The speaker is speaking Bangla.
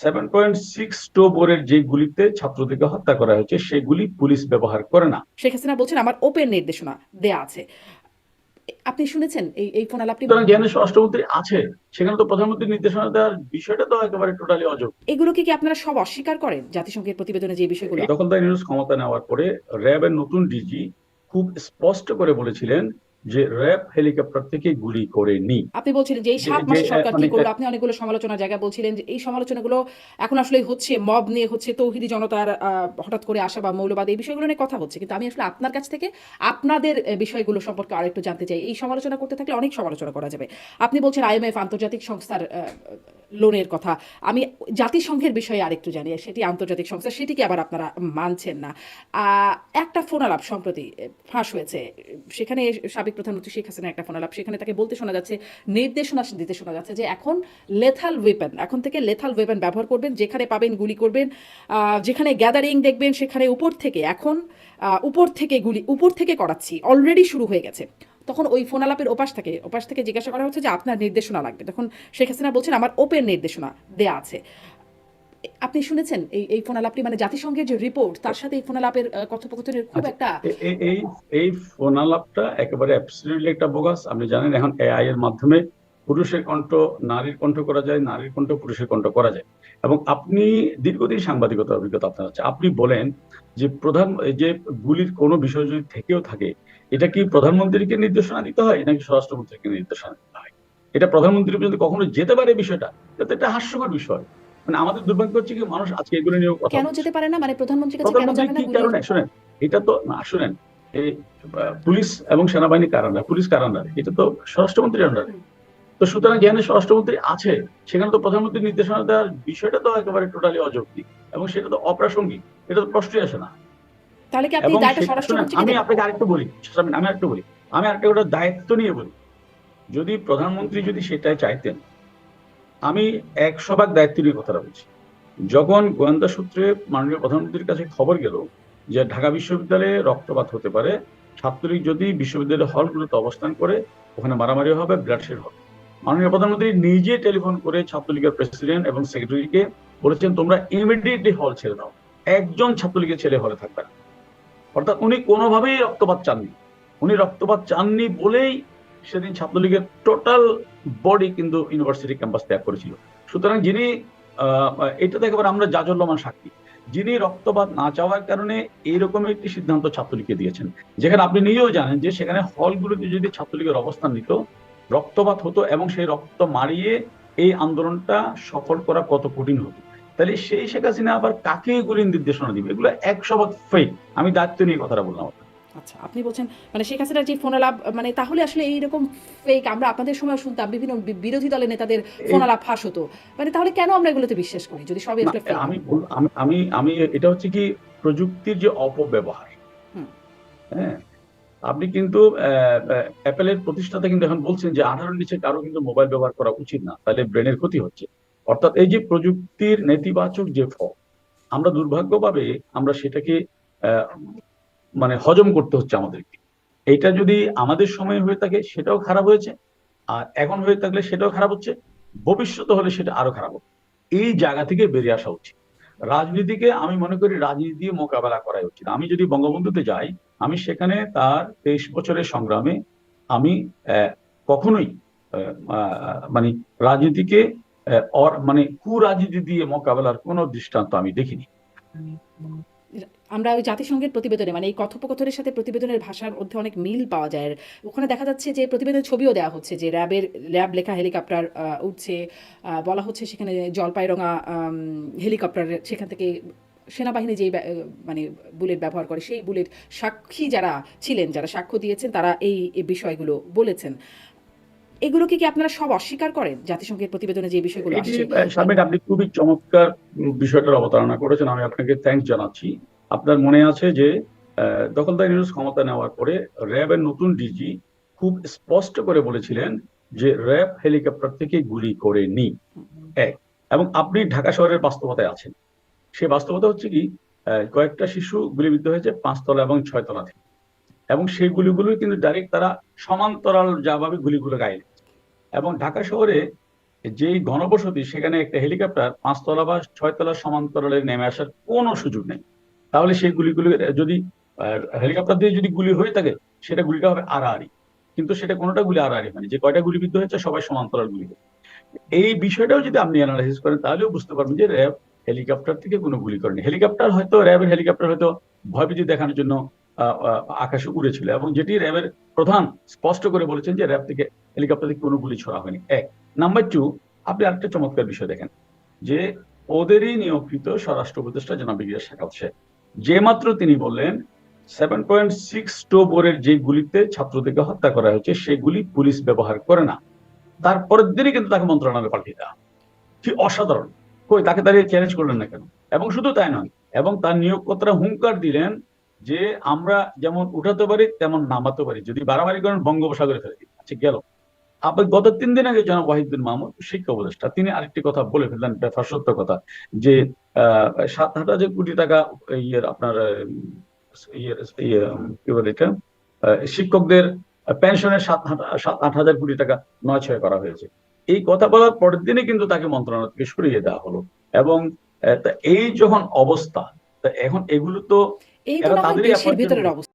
সেভেন পয়েন্ট সিক্স টো বোরের যে গুলিতে ছাত্রদেরকে হত্যা করা হয়েছে সেগুলি পুলিশ ব্যবহার করে না। শেখ হাসিনা বলছেন আমার ওপেন নির্দেশনা দেয়া আছে। আপনি শুনেছেন এই এই ফোন আলাপটি জ্ঞানের স্বরাষ্ট্রমন্ত্রী আছে সেখানে তো প্রধানমন্ত্রীর নির্দেশনা দেওয়ার বিষয়টা তো একেবারে টোটালি অযোগ্য এগুলোকে কি আপনারা সব অস্বীকার করেন জাতিসংঘের প্রতিবেদনে যে বিষয়গুলো? দখলদার নিউজ ক্ষমতা নেওয়ার পরে র্যাবের নতুন ডিজি খুব স্পষ্ট করে বলেছিলেন যে র্যাব হেলিকপ্টার থেকে গুলি করেনি আপনি বলছিলেন যে এই সাত মাসে সরকার কি মানে- করল? আপনি অনেকগুলো সমালোচনার জায়গায় বলছিলেন যে এই সমালোচনাগুলো এখন আসলে হচ্ছে মব নিয়ে হচ্ছে তৌহিদি জনতার আহ, হঠাৎ করে আসা বা মৌলবাদ এই বিষয়গুলো নিয়ে কথা হচ্ছে। কিন্তু আমি আসলে আপনার কাছ থেকে আপনাদের বিষয়গুলো সম্পর্কে আরেকটু জানতে চাই। এই সমালোচনা করতে থাকলে অনেক সমালোচনা করা যাবে। আপনি বলছেন আইএমএফ আন্তর্জাতিক সংস্থার লোনের কথা। আমি জাতিসংঘের বিষয়ে আরেকটু জানি, সেটি আন্তর্জাতিক সংস্থা, সেটিকে আবার আপনারা মানছেন না। একটা ফোন আলাপ সম্প্রতি ফাঁস হয়েছে। সেখানে সাবেক প্রধানমন্ত্রী শেখ হাসিনা একটা ফোন আলাপ সেখানে তাকে বলতে শোনা যাচ্ছে, নির্দেশনা দিতে শোনা যাচ্ছে যে এখন লেথাল ওয়েপন এখন থেকে লেথাল ওয়েপেন ব্যবহার করবেন, যেখানে পাবেন গুলি করবেন যেখানে গ্যাদারিং দেখবেন, সেখানে উপর থেকে, এখন উপর থেকে গুলি, উপর থেকে করাচ্ছি অলরেডি শুরু হয়ে গেছে। তখন ওই ফোন আলাপের ওপাশ থেকে ওপাশ থেকে জিজ্ঞাসা করা হচ্ছে যে আপনার নির্দেশনা লাগবে। তখন শেখ হাসিনা বলছেন আমার ওপেন নির্দেশনা দেয়া আছে। আপনি শুনেছেন এই এই ফোন আলাপটি? মানে জাতিসংঘের যে রিপোর্ট তার সাথে এই ফোন আলাপের কথোপকথনের খুব আচ্ছা, একটা এই এই ফোন আলাপটা একেবারে অ্যাবসলিউটলি একটা বোগাস আপনি জানেন এখন এআই এর মাধ্যমে পুরুষের কণ্ঠ নারীর কণ্ঠ করা যায় নারীর কণ্ঠ পুরুষের কণ্ঠ করা যায়। এবং আপনি দীর্ঘদিন সাংবাদিকতার অভিজ্ঞতা আপনার আছে। আপনি বলেন যে প্রধান এই যে গুলির কোনো বিষয় যদি থেকেও থাকে এটা কি প্রধানমন্ত্রীকে নির্দেশনা দিতে হয় নাকি স্বরাষ্ট্রমন্ত্রীকে নির্দেশনা দিতে হয়? এটা প্রধানমন্ত্রী পর্যন্ত কখনো যেতে পারে বিষয়টা এটা একটা হাস্যকর বিষয়। মানে আমাদের দুর্ভাগ্য হচ্ছে কি মানুষ আজকে এগুলো নিয়ে কথা কেন যেতে পারে না? মানে প্রধানমন্ত্রীর কাছে কেন যাবে না? কারণে? শুনেন এটা তো না শুনেন এই পুলিশ এবং সেনাবাহিনী কার আন্ডার পুলিশ কার আন্ডারে এটা তো স্বরাষ্ট্রমন্ত্রীর আন্ডারে তো সুতরাং যেখানে স্বরাষ্ট্রমন্ত্রী আছে সেখানে তো প্রধানমন্ত্রী নির্দেশনা দেওয়ার বিষয়টা তো একেবারে টোটালি অযৌক্তিক এবং সেটা তো অপ্রাসঙ্গিক এটা তো প্রশ্নই আসে না। তাহলে কি আপনি আমি আপনাকে আরেকটু বলি আমি আরেকটু বলি আমি আরেকটা ওটা দায়িত্ব নিয়ে বলি। যদি প্রধানমন্ত্রী যদি সেটাই চাইতেন আমি একশো ভাগ দায়িত্ব নিয়ে কথাটা বলছি। যখন গোয়েন্দা সূত্রে মাননীয় প্রধানমন্ত্রীর কাছে খবর গেল যে ঢাকা বিশ্ববিদ্যালয়ে রক্তপাত হতে পারে ছাত্রলীগ যদি বিশ্ববিদ্যালয়ের হলগুলোতে অবস্থান করে ওখানে মারামারি হবে ব্লাডশেড হবে। মাননীয় প্রধানমন্ত্রী নিজে টেলিফোন করে ছাত্রলীগের প্রেসিডেন্ট এবং সেক্রেটারিকে বলেছেন, তোমরা ইমিডিয়েটলি হল ছেড়ে দাও। একজন ছাত্রলীগের ছেলে হলে থাকবে না। অর্থাৎ উনি কোনোভাবেই রক্তপাত চাননি। উনি রক্তপাত চাননি বলেই সেদিন ছাত্রলীগের টোটাল বডি কিন্তু ইউনিভার্সিটি ক্যাম্পাস ত্যাগ করেছিল। সুতরাং যিনি এটা তো আমরা জাজল্যমান সাক্ষী। যিনি রক্তপাত না চাওয়ার কারণে এইরকম একটি সিদ্ধান্ত ছাত্রলীগকে দিয়েছেন। যেখানে আপনি নিজেও জানেন যে সেখানে হলগুলোতে যদি ছাত্রলীগের অবস্থান নিত রক্তপাত হতো এবং সেই রক্ত মারিয়ে এই আন্দোলনটা সফল করা কত কঠিন হতো। তাহলে সেই শেখ হাসিনা আবার কাকে এগুলি নির্দেশনা দিবে? এগুলো একশো ভাগ ফেক আমি দায়িত্ব নিয়ে কথাটা বললাম আচ্ছা আপনি বলছেন মানে শেখ হাসিনার যে ফোন আলাপ মানে তাহলে আসলে এইরকম ফেক আমরা আপনাদের সময় শুনতাম বিভিন্ন বিরোধী দলের নেতাদের ফোন আলাপ ফাঁস হতো। মানে তাহলে কেন আমরা এগুলোতে বিশ্বাস করি যদি সবই আসলে আমি আমি আমি আমি এটা হচ্ছে কি প্রযুক্তির যে অপব্যবহার। হুম। হ্যাঁ? আপনি কিন্তু অ্যাপেলের প্রতিষ্ঠাতা কিন্তু এখন বলছেন যে আঠারোর নিচে কারও কিন্তু মোবাইল ব্যবহার করা উচিত না, তাহলে ব্রেনের ক্ষতি হচ্ছে। অর্থাৎ এই যে প্রযুক্তির নেতিবাচক যে ফল, আমরা দুর্ভাগ্যভাবে আমরা সেটাকে মানে হজম করতে হচ্ছে আমাদেরকে। এটা যদি আমাদের সময় হয়ে থাকে সেটাও খারাপ হয়েছে, আর এখন হয়ে থাকলে সেটাও খারাপ হচ্ছে, ভবিষ্যতে হলে সেটা আরও খারাপ হবে। এই জায়গা থেকে বেরিয়ে আসা উচিত। রাজনীতিকে আমি মনে করি রাজনীতি দিয়ে মোকাবেলা করাই উচিত। আমি যদি বঙ্গবন্ধুতে যাই আমি সেখানে তার তেইশ বছরের সংগ্রামে আমি কখনোই মানে রাজনীতিকে মানে কুরাজনীতি দিয়ে মোকাবেলার কোনো দৃষ্টান্ত আমি দেখিনি। আমরা ওই জাতিসংঘের প্রতিবেদনে মানে এই কথোপকথনের সাথে প্রতিবেদনের ভাষার মধ্যে অনেক মিল পাওয়া যায়। ওখানে দেখা যাচ্ছে যে প্রতিবেদনের ছবিও দেওয়া হচ্ছে যে র্যাবের, র্যাব লেখা হেলিকপ্টার উঠছে বলা হচ্ছে সেখানে জলপাইরঙা হেলিকপ্টার সেখান থেকে সেনাবাহিনী যেই মানে বুলেট ব্যবহার করে সেই বুলেট সাক্ষী যারা ছিলেন যারা সাক্ষ্য দিয়েছেন তারা এই বিষয়গুলো বলেছেন। এগুলোকে কি আপনারা সব অস্বীকার করেন? জাতিসংঘের প্রতিবেদনে যে বিষয়গুলো আপনি খুবই চমৎকার বিষয়টার অবতারণা করেছেন। আমি আপনাকে থ্যাঙ্কস জানাচ্ছি। আপনার মনে আছে যে দখলদার নিউজ ক্ষমতা নেওয়ার পরে র্যাবের নতুন ডিজি খুব স্পষ্ট করে বলেছিলেন যে র্যাব হেলিকপ্টার থেকে গুলি করেনি এক এবং আপনি ঢাকা শহরের বাস্তবতায় আছেন। সেই বাস্তবতা হচ্ছে কি কয়েকটা শিশু গুলিবিদ্ধ হয়েছে পাঁচতলা এবং ছয়তলা থেকে। এবং সেই গুলিগুলো কিন্তু ডাইরেক্ট তারা সমান্তরাল যাভাবে গুলিগুলো গায়ে এবং ঢাকা শহরে যেই ঘনবসতি, সেখানে একটা হেলিকপ্টার পাঁচতলা বা ছয়তলা সমান্তরালে নেমে আসার কোনো সুযোগ নেই। তাহলে সেই গুলিগুলি, যদি হেলিকপ্টার দিয়ে যদি গুলি হয়ে থাকে, সেটা গুলিটা হবে আড়াআড়ি। কিন্তু সেটা কোনোটা গুলি আড়াআড়ি মানে যে কয়টা গুলিবিদ্ধ হয়েছে সবাই সমান্তরাল গুলি এই বিষয়টাও যদি আপনি অ্যানালাইসিস করেন, তাহলেও বুঝতে পারবেন যে র্যাব হেলিকপ্টার থেকে কোনো গুলি করেনি। হেলিকপ্টার হয়তো, র্যাবের হেলিকপ্টার হয়তো ভয়ভীতি দেখানোর জন্য আকাশে উড়েছিল এবং যেটি র্যাবের প্রধান স্পষ্ট করে বলেছেন যে র্যাব থেকে হেলিকপ্টার থেকে কোনো গুলি ছোড়া হয়নি। এক। নাম্বার টু, আপনি আরেকটা চমৎকার বিষয় দেখেন যে ওদেরই নিয়োগকৃত স্বরাষ্ট্র উপদেষ্টা জনাব ইলিয়াস সাকাত সাহেব। যে মাত্র তিনি বললেন সেভেন পয়েন্ট সিক্স বোরের যে গুলিতে ছাত্রদেরকে হত্যা করা হয়েছে, সেগুলি পুলিশ ব্যবহার করে না। তারপরের দিনই কিন্তু তাকে মন্ত্রণালয়ে পাঠিয়ে দেওয়া। কি অসাধারণ। কই তাকে দাঁড়িয়ে চ্যালেঞ্জ করলেন না কেন? এবং শুধু তাই নয় এবং তার নিয়োগকর্তারা হুঙ্কার দিলেন যে আমরা যেমন উঠাতে পারি তেমন নামাতে পারি। যদি বাড়াবাড়ি করেন বঙ্গোপসাগরে ফেলে দিই আচ্ছা গেল। আবার গত তিন দিন আগে জনাব ওয়াহিদুল মাহমুদ শিক্ষা উপদেষ্টা তিনি আরেকটি কথা বলে ফেললেন ব্যথা সত্য কথা যে সাত হাজার কোটি টাকা ইয়ের আপনার ইয়ের ইয়ে, কি বলে এটা? শিক্ষকদের পেনশনের সাত সাত আট হাজার কোটি টাকা নয় ছয় করা হয়েছে। এই কথা বলার পরের দিনে কিন্তু তাকে মন্ত্রণালয় থেকে সরিয়ে দেওয়া হলো এবং এই যখন অবস্থা তা এখন এগুলো তো এরা তাদেরই। অবস্থা